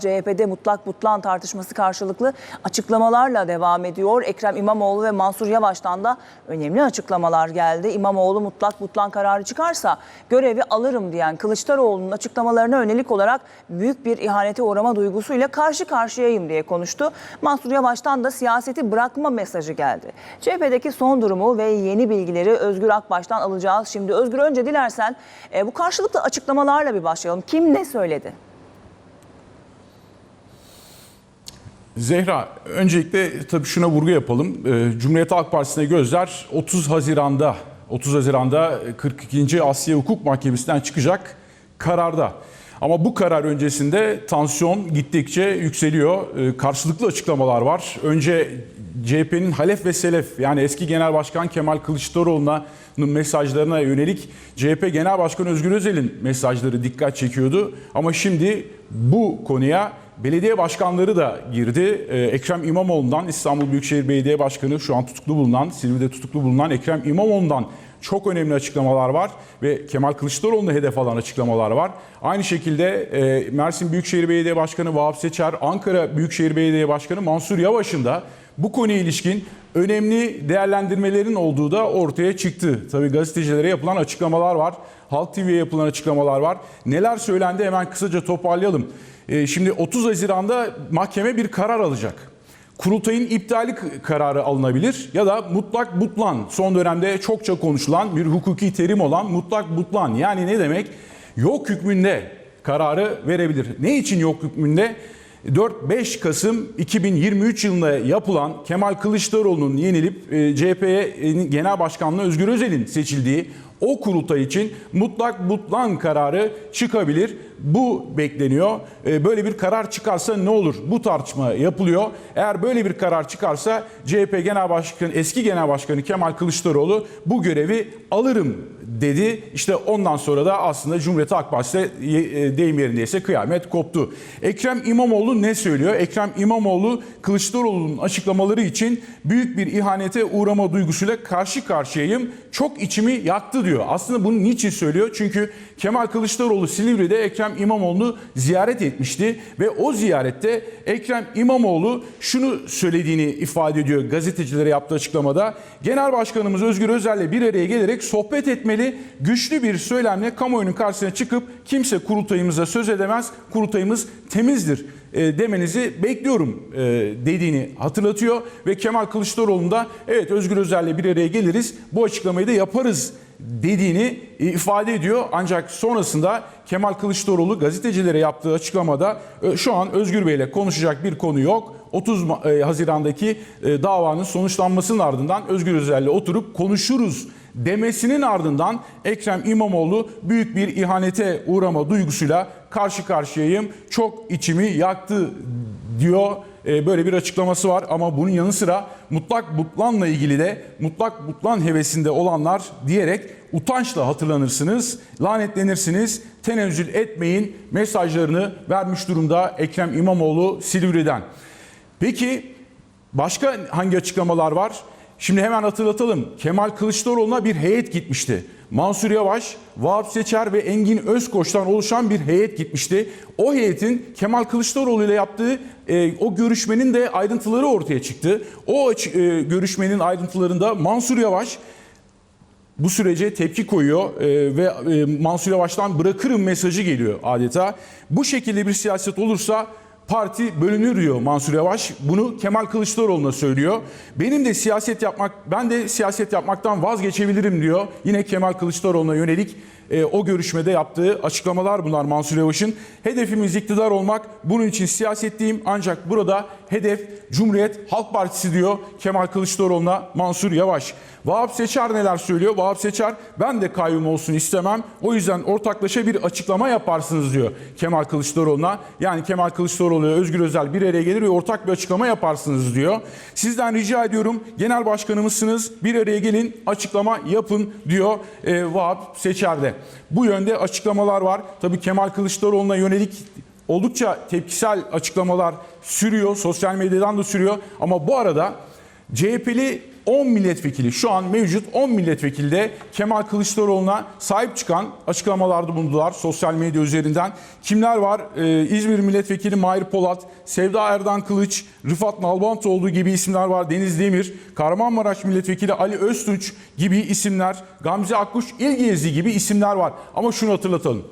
CHP'de mutlak butlan tartışması karşılıklı açıklamalarla devam ediyor. Ekrem İmamoğlu ve Mansur Yavaş'tan da önemli açıklamalar geldi. İmamoğlu mutlak butlan kararı çıkarsa görevi alırım diyen Kılıçdaroğlu'nun açıklamalarına yönelik olarak büyük bir ihanete uğrama duygusuyla karşı karşıyayım diye konuştu. Mansur Yavaş'tan da siyaseti bırakma mesajı geldi. CHP'deki son durumu ve yeni bilgileri Özgür Akbaş'tan alacağız. Şimdi Özgür önce dilersen e, bu karşılıklı açıklamalarla bir başlayalım. Kim ne söyledi? Zehra, öncelikle tabii şuna vurgu yapalım. Ee, Cumhuriyet Halk Partisi'ne gözler 30 Haziran'da 30 Haziran'da 42. Asya Hukuk Mahkemesi'nden çıkacak kararda. Ama bu karar öncesinde tansiyon gittikçe yükseliyor. Ee, Karşılıklı açıklamalar var. Önce CHP'nin Halef ve Selef yani eski Genel Başkan Kemal Kılıçdaroğlu'nun mesajlarına yönelik CHP Genel Başkanı Özgür Özel'in mesajları dikkat çekiyordu. Ama şimdi bu konuya belediye başkanları da girdi. Ee, Ekrem İmamoğlu'ndan İstanbul Büyükşehir Belediye Başkanı şu an tutuklu bulunan, Silivri'de tutuklu bulunan Ekrem İmamoğlu'ndan çok önemli açıklamalar var ve Kemal Kılıçdaroğlu'na hedef alan açıklamalar var. Aynı şekilde e, Mersin Büyükşehir Belediye Başkanı Vahap Seçer, Ankara Büyükşehir Belediye Başkanı Mansur Yavaş'ın da bu konuya ilişkin önemli değerlendirmelerin olduğu da ortaya çıktı. Tabii gazetecilere yapılan açıklamalar var. Halk TV'ye yapılan açıklamalar var. Neler söylendi hemen kısaca toparlayalım. Ee, Şimdi 30 Haziran'da mahkeme bir karar alacak. Kurultayın iptali kararı alınabilir ya da mutlak butlan son dönemde çokça konuşulan bir hukuki terim olan mutlak butlan yani ne demek? Yok hükmünde kararı verebilir. Ne için yok hükmünde? 4-5 Kasım 2023 yılında yapılan Kemal Kılıçdaroğlu'nun yenilip e, CHP'ye Genel Başkanlığı Özgür Özel'in seçildiği o kurultay için mutlak butlan kararı çıkabilir. Bu bekleniyor. E, Böyle bir karar çıkarsa ne olur? Bu tartışma yapılıyor. Eğer böyle bir karar çıkarsa CHP Genel Başkanı, eski Genel Başkanı Kemal Kılıçdaroğlu bu görevi alırım dedi. İşte ondan sonra da aslında Cumhuriyet Halk Partisi'de e, deyim yerindeyse kıyamet koptu. Ekrem İmamoğlu ne söylüyor? Ekrem İmamoğlu Kılıçdaroğlu'nun açıklamaları için büyük bir ihanete uğrama duygusuyla karşı karşıyayım. Çok içimi yaktı diyor. Aslında bunu niçin söylüyor? Çünkü Kemal Kılıçdaroğlu Silivri'de Ekrem İmamoğlu'nu ziyaret etmişti ve o ziyarette Ekrem İmamoğlu şunu söylediğini ifade ediyor gazetecilere yaptığı açıklamada. Genel Başkanımız Özgür Özel'le bir araya gelerek sohbet etmeli, güçlü bir söylemle kamuoyunun karşısına çıkıp kimse kurultayımıza söz edemez, kurultayımız temizdir e, demenizi bekliyorum e, dediğini hatırlatıyor ve Kemal Kılıçdaroğlu da evet Özgür Özel'le bir araya geliriz bu açıklamayı da yaparız dediğini e, ifade ediyor. Ancak sonrasında Kemal Kılıçdaroğlu gazetecilere yaptığı açıklamada e, şu an Özgür Bey'le konuşacak bir konu yok. 30 Ma- e, Haziran'daki davanın sonuçlanmasının ardından Özgür Özel'le oturup konuşuruz demesinin ardından Ekrem İmamoğlu büyük bir ihanete uğrama duygusuyla karşı karşıyayım. Çok içimi yaktı diyor. E, Böyle bir açıklaması var ama bunun yanı sıra mutlak butlanla ilgili de mutlak butlan hevesinde olanlar diyerek utançla hatırlanırsınız, lanetlenirsiniz, tenezzül etmeyin mesajlarını vermiş durumda Ekrem İmamoğlu Silivri'den. Peki başka hangi açıklamalar var? Şimdi hemen hatırlatalım. Kemal Kılıçdaroğlu'na bir heyet gitmişti. Mansur Yavaş, Vahap Seçer ve Engin Özkoç'tan oluşan bir heyet gitmişti. O heyetin Kemal Kılıçdaroğlu ile yaptığı e, o görüşmenin de ayrıntıları ortaya çıktı. O e, görüşmenin ayrıntılarında Mansur Yavaş bu sürece tepki koyuyor e, ve e, Mansur Yavaş'tan bırakırım mesajı geliyor adeta. Bu şekilde bir siyaset olursa parti bölünür diyor Mansur Yavaş. Bunu Kemal Kılıçdaroğlu'na söylüyor. Benim de siyaset yapmak, ben de siyaset yapmaktan vazgeçebilirim diyor. Yine Kemal Kılıçdaroğlu'na yönelik e, o görüşmede yaptığı açıklamalar bunlar Mansur Yavaş'ın. Hedefimiz iktidar olmak. Bunun için siyasetteyim ancak burada hedef Cumhuriyet Halk Partisi diyor Kemal Kılıçdaroğlu'na Mansur Yavaş. Vahap Seçer neler söylüyor? Vahap Seçer ben de kayyum olsun istemem. O yüzden ortaklaşa bir açıklama yaparsınız diyor Kemal Kılıçdaroğlu'na. Yani Kemal Kılıçdaroğlu Özgür Özel bir araya gelir ve ortak bir açıklama yaparsınız diyor. Sizden rica ediyorum genel başkanımızsınız bir araya gelin açıklama yapın diyor e, Vahap Seçer'de. Bu yönde açıklamalar var. Tabii Kemal Kılıçdaroğlu'na yönelik oldukça tepkisel açıklamalar sürüyor. Sosyal medyadan da sürüyor. Ama bu arada CHP'li 10 milletvekili şu an mevcut 10 milletvekili de Kemal Kılıçdaroğlu'na sahip çıkan açıklamalarda bulundular sosyal medya üzerinden. Kimler var? Ee, İzmir Milletvekili Mahir Polat, Sevda Erdan Kılıç, Rıfat Nalbantoğlu gibi isimler var. Deniz Demir, Kahramanmaraş Milletvekili Ali Öztunç gibi isimler, Gamze Akkuş, İlgiyezi gibi isimler var. Ama şunu hatırlatalım.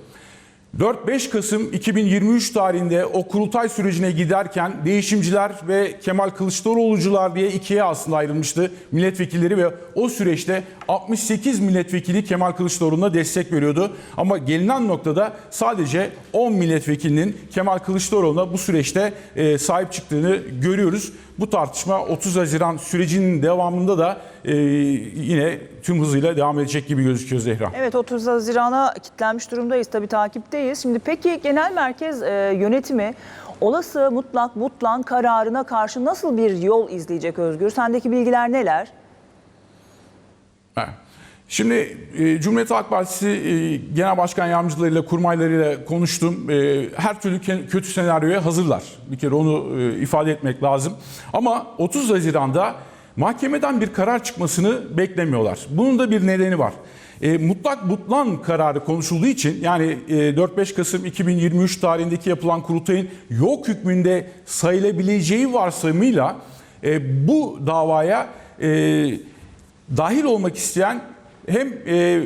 4-5 Kasım 2023 tarihinde o kurultay sürecine giderken değişimciler ve Kemal Kılıçdaroğlucular diye ikiye aslında ayrılmıştı milletvekilleri ve o süreçte 68 milletvekili Kemal Kılıçdaroğlu'na destek veriyordu. Ama gelinen noktada sadece 10 milletvekilinin Kemal Kılıçdaroğlu'na bu süreçte e, sahip çıktığını görüyoruz. Bu tartışma 30 Haziran sürecinin devamında da e, yine tüm hızıyla devam edecek gibi gözüküyor Zehra. Evet 30 Haziran'a kilitlenmiş durumdayız tabii takipteyiz. Şimdi peki genel merkez e, yönetimi olası mutlak butlan kararına karşı nasıl bir yol izleyecek Özgür? Sendeki bilgiler neler? Evet. Şimdi e, Cumhuriyet Halk Partisi e, Genel Başkan Yardımcılarıyla, kurmaylarıyla konuştum. E, her türlü kötü senaryoya hazırlar. Bir kere onu e, ifade etmek lazım. Ama 30 Haziran'da mahkemeden bir karar çıkmasını beklemiyorlar. Bunun da bir nedeni var. E, mutlak butlan kararı konuşulduğu için yani e, 4-5 Kasım 2023 tarihindeki yapılan kurultayın yok hükmünde sayılabileceği varsayımıyla e, bu davaya e, dahil olmak isteyen hem e,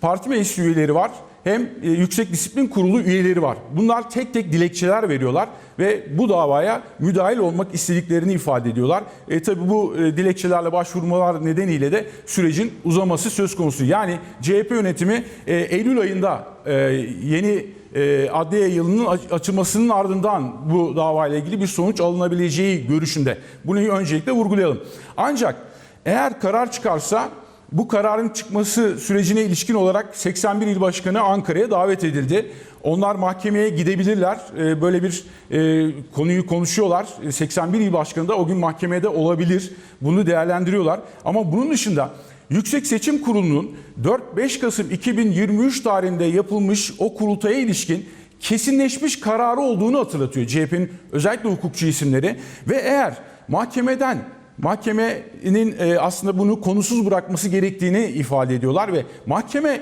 parti meclis üyeleri var hem e, Yüksek Disiplin Kurulu üyeleri var. Bunlar tek tek dilekçeler veriyorlar ve bu davaya müdahil olmak istediklerini ifade ediyorlar. E, tabii bu e, dilekçelerle başvurmalar nedeniyle de sürecin uzaması söz konusu. Yani CHP yönetimi e, Eylül ayında e, yeni e, adliye yılının aç- açılmasının ardından bu davayla ilgili bir sonuç alınabileceği görüşünde. Bunu öncelikle vurgulayalım. Ancak eğer karar çıkarsa bu kararın çıkması sürecine ilişkin olarak 81 il başkanı Ankara'ya davet edildi. Onlar mahkemeye gidebilirler. Ee, Böyle bir e, konuyu konuşuyorlar. E, 81 il başkanı da o gün mahkemede olabilir. Bunu değerlendiriyorlar. Ama bunun dışında Yüksek Seçim Kurulu'nun 4-5 Kasım 2023 tarihinde yapılmış o kurultaya ilişkin kesinleşmiş kararı olduğunu hatırlatıyor CHP'nin özellikle hukukçu isimleri. Ve eğer mahkemeden mahkemenin e, aslında bunu konusuz bırakması gerektiğini ifade ediyorlar ve mahkeme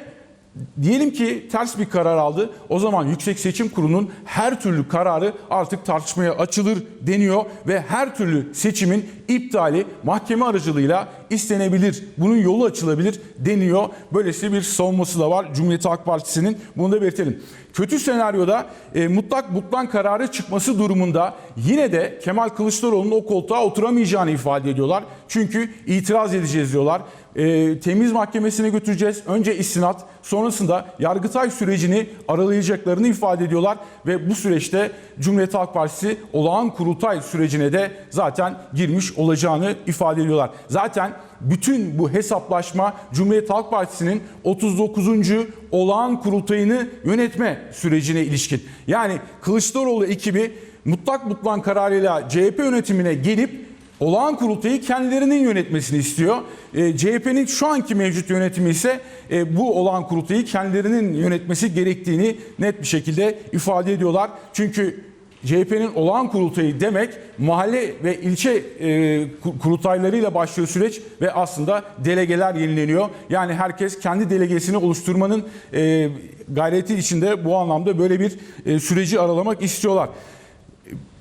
diyelim ki ters bir karar aldı. O zaman Yüksek Seçim Kurulu'nun her türlü kararı artık tartışmaya açılır deniyor ve her türlü seçimin iptali mahkeme aracılığıyla istenebilir. Bunun yolu açılabilir deniyor. Böylesi bir savunması da var Cumhuriyet Halk Partisi'nin. Bunu da belirtelim. Kötü senaryoda e, mutlak butlan kararı çıkması durumunda yine de Kemal Kılıçdaroğlu'nun o koltuğa oturamayacağını ifade ediyorlar. Çünkü itiraz edeceğiz diyorlar. E, temiz mahkemesine götüreceğiz. Önce istinat sonrasında Yargıtay sürecini aralayacaklarını ifade ediyorlar. Ve bu süreçte Cumhuriyet Halk Partisi olağan kurultay sürecine de zaten girmiş olacağını ifade ediyorlar. Zaten bütün bu hesaplaşma Cumhuriyet Halk Partisi'nin 39. olağan kurultayını yönetme sürecine ilişkin. Yani Kılıçdaroğlu ekibi mutlak butlan kararıyla CHP yönetimine gelip olağan kurultayı kendilerinin yönetmesini istiyor. E, CHP'nin şu anki mevcut yönetimi ise e, bu olağan kurultayı kendilerinin yönetmesi gerektiğini net bir şekilde ifade ediyorlar. Çünkü CHP'nin olağan kurultayı demek mahalle ve ilçe e, kur- kurultaylarıyla başlıyor süreç ve aslında delegeler yenileniyor. Yani herkes kendi delegesini oluşturmanın e, gayreti içinde bu anlamda böyle bir e, süreci aralamak istiyorlar.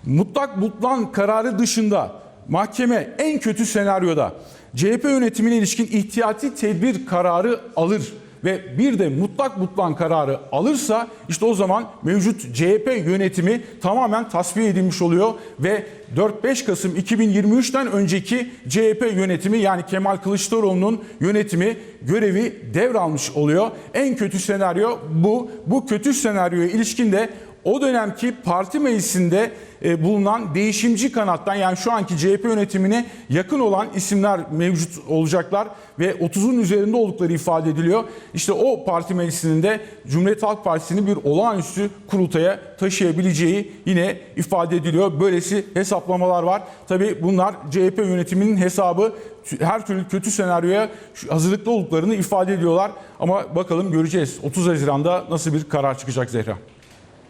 Mutlak butlan kararı dışında mahkeme en kötü senaryoda CHP yönetimine ilişkin ihtiyati tedbir kararı alır ve bir de mutlak butlan kararı alırsa işte o zaman mevcut CHP yönetimi tamamen tasfiye edilmiş oluyor ve 4-5 Kasım 2023'ten önceki CHP yönetimi yani Kemal Kılıçdaroğlu'nun yönetimi görevi devralmış oluyor. En kötü senaryo bu. Bu kötü senaryoya ilişkin de o dönemki parti meclisinde e, bulunan değişimci kanattan yani şu anki CHP yönetimine yakın olan isimler mevcut olacaklar ve 30'un üzerinde oldukları ifade ediliyor. İşte o parti meclisinin de Cumhuriyet Halk Partisi'ni bir olağanüstü kurultaya taşıyabileceği yine ifade ediliyor. Böylesi hesaplamalar var. Tabii bunlar CHP yönetiminin hesabı her türlü kötü senaryoya hazırlıklı olduklarını ifade ediyorlar. Ama bakalım göreceğiz 30 Haziran'da nasıl bir karar çıkacak Zehra.